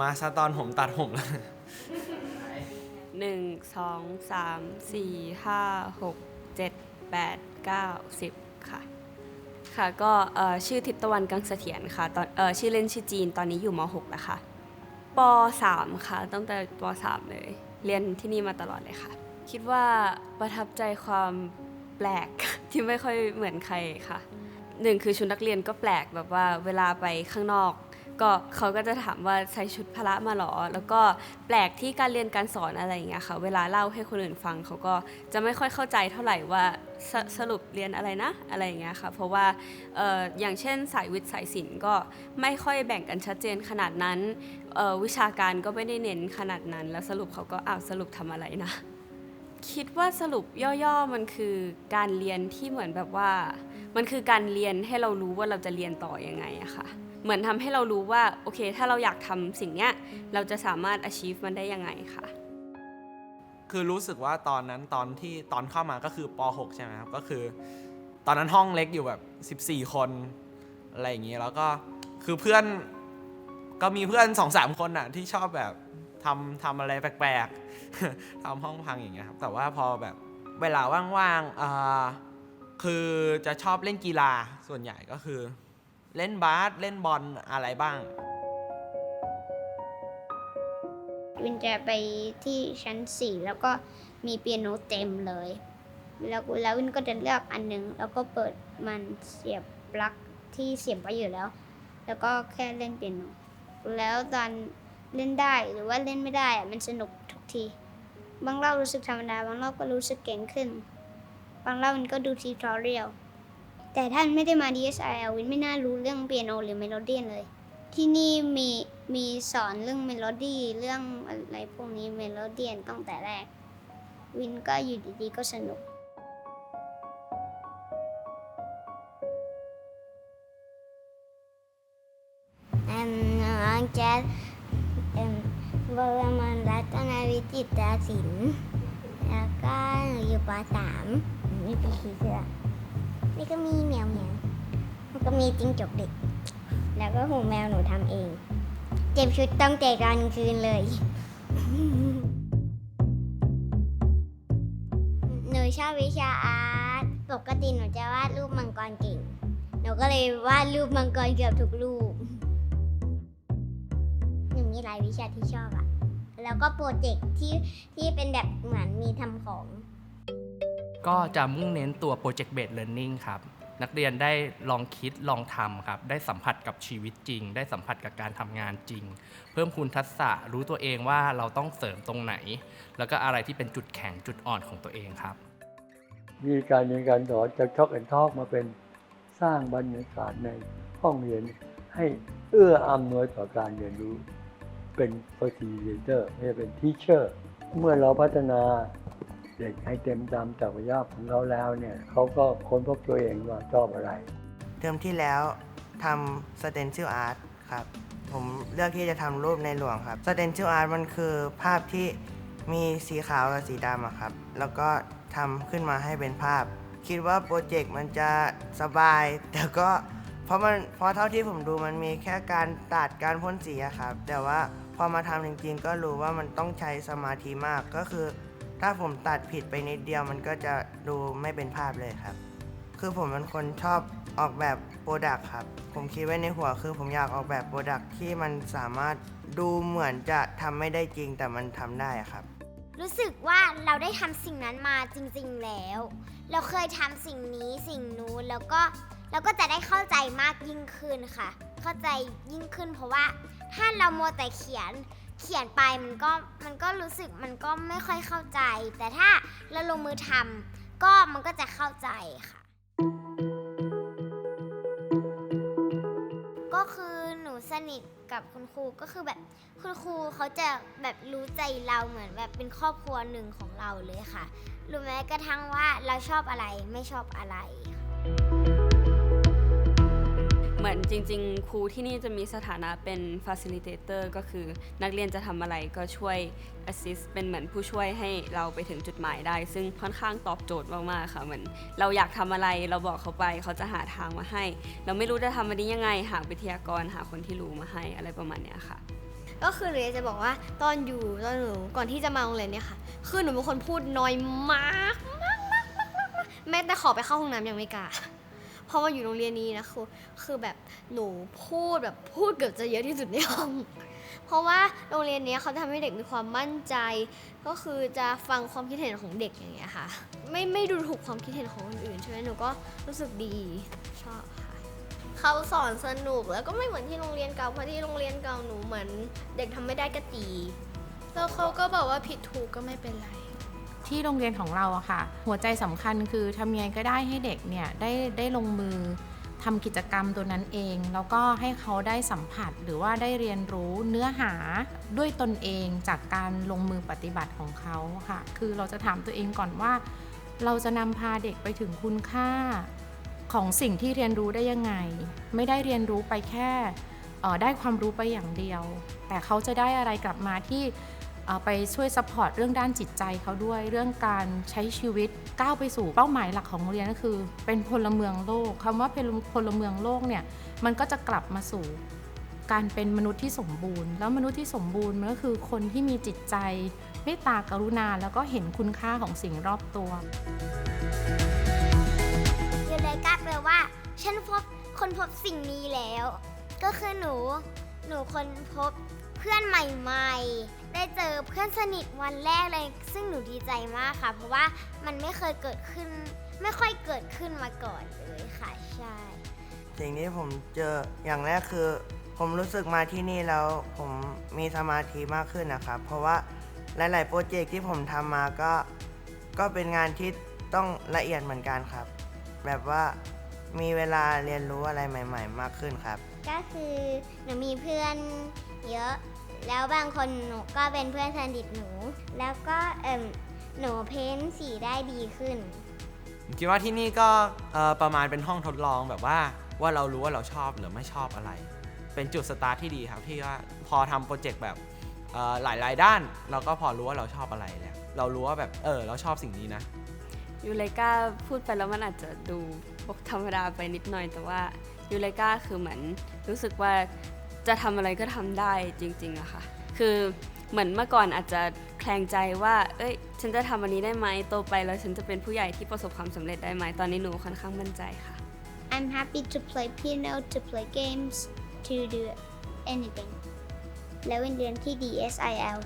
มาซะตอนผมตัดผมแล้วหนึ่งสองสามสี่ห้าหกเจ็ดแปดเก้าสิบค่ะ ค่ะก็เอ่อชื่อทิพย์ตะวันกังเสถียรค่ะตอนเอ่อชื่อเล่นชื่อจีนตอนนี้อยู่ม .6 แล้วค่ะป .3 ค่ะ ตั้งแต่ป .3 เลย เรียนที่นี่มาตลอดเลยค่ะ คิดว่าประทับใจความแปลกที่ไม่ค่อยเหมือนใครค่ะหนึ่งคือชุดนักเรียนก็แปลกแบบว่าเวลาไปข้างนอก ก็เขาก็จะถามว่าใส่ชุดพละมาหรอ แล้วก็แปลกที่การเรียนการสอนอะไรอย่างเงี้ยค่ะ เวลาเล่าให้คนอื่นฟังเขาก็จะไม่ค่อยเข้าใจเท่าไหร่ว่าสสรุปเรียนอะไรนะอะไรอย่างเงี้ยค่ะ เพราะว่าอออย่างเช่นสายวิทย์สายศิลป์ก็ไม่ค่อยแบ่งกันชัดเจนขนาดนั้นออวิชาการก็ไม่ได้เน้นขนาดนั้น แล้วสรุปเขาก็อ้าวสรุปทำอะไรนะ คิดว่าสรุปย่อๆมันคือการเรียนที่เหมือนแบบว่า มันคือการเรียนให้เรารู้ว่าเราจะเรียนต่อยังไงอะค่ะ เหมือนทำให้เรารู้ว่าโอเค ถ้าเราอยากทำสิ่งเนี้ยเราจะสามารถ achieve มันได้ยังไงค่ะ คือรู้สึกว่าตอนนั้นตอนที่ตอนเข้ามาก็คือป .6 ใช่ไหมครับก็คือ ตอนนั้นห้องเล็กอยู่แบบ 14 คนอะไรอย่างนี้แล้วก็คือเพื่อนก็มีเพื่อน2อสามคนน่ะที่ชอบแบบทำทำอะไรแปลกๆทำห้องพังอย่างเงี้ยครับแต่ว่าพอแบบเวลาว่างๆอ่าคือจะชอบเล่นกีฬาส่วนใหญ่ก็คือ เล่นบาสเล่นบอลอะไรบ้าง วินจะไปที่ชั้นสี่แล้วก็มีเปียโนเต็มเลย แล้วแล้ววินก็จะเลือกอันหนึงแล้วก็เปิดมันเสียบปลั๊กที่เสียบไว้อยู่แล้ว แล้วก็แค่เล่นเปียโนแล้วตอนเล่นได้หรือว่าเล่นไม่ได้อะมันสนุกทุกที บางรอบรู้สึกธรรมดา บางรอบก็รู้สึกเก่งขึ้น บางรอบมันก็ดูทีทอเรียล แต่ถ้านไม่ได้มา DSIL วินไม่น่ารู้เรื่องเปียโนหรือเมโลดียนเลย ที่นี่มีมีสอนเรื่องเมโลดี้เรื่องอะไรพวกนี้เมโลดียนตั้งแต่แรก วินก็อยู่ดีๆก็สนุกอันน้องแจ๊สเอิ่มบรมนรัตนวิจิตรศิลป์แล้วก็หนูอยู่ป .3 มีปีสีเสื้อ นี่ก็มีแมวเหมียวแล้วก็มีจิ้งจกเด็ก แล้วก็หูแมวหนูทำเอง เจ็บชุดต้องแต่ตอนกลางคืนเลย หนูชอบวิชาอาร์ต ปกติหนูจะวาดรูปมังกรเก่ง หนูก็เลยวาดรูปมังกรเกือบทุกรูป หนูมีหลายวิชาที่ชอบอะแล้วก็โปรเจกต์ที่ที่เป็นแบบเหมือนมีทำของ ก็จะมุ่งเน้นตัว Project Based Learning ครับ นักเรียนได้ลองคิดลองทำครับ ได้สัมผัสกับชีวิตจริง ได้สัมผัสกับการทำงานจริง เพิ่มคุณทักษะรู้ตัวเองว่าเราต้องเสริมตรงไหน แล้วก็อะไรที่เป็นจุดแข็งจุดอ่อนของตัวเองครับ มีการเรียนการสอนจากช็อกแอนท็อกมาเป็นสร้างบรรยากาศในห้องเรียนให้เอื้ออำนวยต่อการเรียนรู้ เป็น facilitator ไม่ใช่เป็น teacher เมื่อเราพัฒนา เด็กให้เต็มตามศักยภาพของเขาแล้วเนี่ยเขาก็ค้นพบตัวเองว่าชอบอะไร เทอมที่แล้วทำ stencil art ครับ ผมเลือกที่จะทำรูปในหลวงครับ stencil art มันคือภาพที่มีสีขาวกับสีดำครับ แล้วก็ทำขึ้นมาให้เป็นภาพ คิดว่าโปรเจกต์มันจะสบาย แต่ก็เพราะมันเพราะเท่าที่ผมดูมันมีแค่การตัดการพ่นสีครับ แต่ว่าพอมาทำจริงๆ ก็รู้ว่ามันต้องใช้สมาธิมากก็คือ ถ้าผมตัดผิดไปนิดเดียวมันก็จะดูไม่เป็นภาพเลยครับ คือผมเป็นคนชอบออกแบบโปรดักต์ครับ ผมคิดไว้ในหัวคือผมอยากออกแบบโปรดักต์ที่มันสามารถดูเหมือนจะทำไม่ได้จริงแต่มันทำได้ครับ รู้สึกว่าเราได้ทำสิ่งนั้นมาจริงๆแล้ว เราเคยทำสิ่งนี้สิ่งนู้นแล้วก็เราก็จะได้เข้าใจมากยิ่งขึ้นค่ะ เข้าใจยิ่งขึ้นเพราะว่าถ้าเรามัวแต่เขียน เขียนไปมันก็มันก็รู้สึกมันก็ไม่ค่อยเข้าใจ แต่ถ้าเราลงมือทำก็มันก็จะเข้าใจค่ะ ก็คือหนูสนิทกับคุณครูก็คือแบบคุณครูเขาจะแบบรู้ใจเราเหมือนแบบเป็นครอบครัวหนึ่งของเราเลยค่ะรู้แม้กระทั่งว่าเราชอบอะไรไม่ชอบอะไรค่ะ มือนจริง ๆ ครูที่นี่จะมีสถานะเป็น facilitator ก็คือนักเรียนจะทำอะไรก็ช่วย assist เป็นเหมือนผู้ช่วยให้เราไปถึงจุดหมายได้ ซึ่งค่อนข้างตอบโจทย์มาก ๆ ค่ะเหมือนเราอยากทำอะไรเราบอกเขาไปเขาจะหาทางมาให้ เราไม่รู้จะทำอันนี้ยังไง หาวิทยากรหาคนที่รู้มาให้อะไรประมาณเนี้ยค่ะ ก็คือหนูอยจะบอกว่าตอนอยู่ตอนหนูก่อนที่จะมาโรงเรียนเนี่ยค่ะ คือหนูเป็นคนพูดน้อยมากมากมากมากมากแม้แต่ขอไปเข้าห้องน้ำยังไม่กล้า พราะว่าอยู่โรงเรียนนี้นะคือคือแบบหนูพูดแบบพูดเกือบจะเยอะที่สุดในห้อง เพราะว่าโรงเรียนนี้เขาทำให้เด็กมีความมั่นใจ ก็คือจะฟังความคิดเห็นของเด็กอย่างเงี้ยค่ะ ไม่ไม่ดูถูกความคิดเห็นของคนอื่นใช่ไหมหนูก็รู้สึกดีชอบค่ะเขาสอนสนุกแล้วก็ไม่เหมือนที่โรงเรียนเก่าเพราะที่โรงเรียนเก่าหนูเหมือน เด็กทำไม่ได้ก็ตีแล้วเขาก็บอกว่าผิดถูกก็ไม่เป็นไร ที่โรงเรียนของเราอะค่ะ หัวใจสำคัญคือทำยังไงก็ได้ให้เด็กเนี่ยได้ได้ลงมือทำกิจกรรมตัวนั้นเอง แล้วก็ให้เขาได้สัมผัสหรือว่าได้เรียนรู้เนื้อหาด้วยตนเองจากการลงมือปฏิบัติของเขาค่ะ คือเราจะถามตัวเองก่อนว่า เราจะนำพาเด็กไปถึงคุณค่าของสิ่งที่เรียนรู้ได้ยังไง ไม่ได้เรียนรู้ไปแค่ได้ความรู้ไปอย่างเดียว แต่เขาจะได้อะไรกลับมาที่ ไปช่วยซัพพอร์ตเรื่องด้านจิตใจเขาด้วย เรื่องการใช้ชีวิตก้าวไปสู่เป้าหมายหลักของโรงเรียนก็คือ เป็นพลเมืองโลกคำว่าเป็นพลเมืองโลกเนี่ยมันก็จะกลับมาสู่การเป็นมนุษย์ที่สมบูรณ์ แล้วมนุษย์ที่สมบูรณ์มันก็คือคนที่มีจิตใจเมตตากรุณาแล้วก็เห็นคุณค่าของสิ่งรอบตัวยูเลกาแปลว่า ฉันพบคนพบสิ่งนี้แล้ว ก็คือหนู หนูคนพบเพื่อนใหม่ ๆ ได้เจอเพื่อนสนิทวันแรกเลย ซึ่งหนูดีใจมากค่ะ เพราะว่ามันไม่เคยเกิดขึ้น ไม่ค่อยเกิดขึ้นมาก่อนเลยค่ะ ใช่ สิ่งที่ผมเจออย่างแรกคือ ผมรู้สึกมาที่นี่แล้วผมมีสมาธิมากขึ้นนะครับ เพราะว่าหลาย ๆ โปรเจกต์ที่ผมทำมาก็ก็เป็นงานที่ต้องละเอียดเหมือนกันครับ แบบว่ามีเวลาเรียนรู้อะไรใหม่ ๆ มากขึ้นครับ ก็คือหนูมีเพื่อนเยอะ แล้วบางคนหนูก็เป็นเพื่อนสนิทหนู แล้วก็เอ่มหนูเพ้นท์สีได้ดีขึ้น ผมคิดว่าที่นี่ก็เอ่อประมาณเป็นห้องทดลองแบบว่าว่าเรารู้ว่าเราชอบหรือไม่ชอบอะไร เป็นจุดสตาร์ทที่ดีครับที่ว่าพอทำโปรเจกต์แบบเอ่อหลายๆ ด้าน เราก็พอรู้ว่าเราชอบอะไรแล้วเรารู้ว่าแบบเออเราชอบสิ่งนี้นะ ยูเลกาพูดไปแล้วมันอาจจะดูปกธรรมดาไปนิดหน่อย แต่ว่ายูเลกาคือเหมือนรู้สึกว่า จะทำอะไรก็ทำได้จริงๆอะค่ะ คือเหมือนเมื่อก่อนอาจจะแคลงใจว่า เอ้ย ฉันจะทำอันนี้ได้ไหมโตไปแล้วฉันจะเป็นผู้ใหญ่ที่ประสบความสำเร็จได้ไหมตอนนี้หนูค่อนข้างมั่นใจค่ะ I'm happy to play piano to play games to do anything แล้วเป็นเรียนที่ DSIL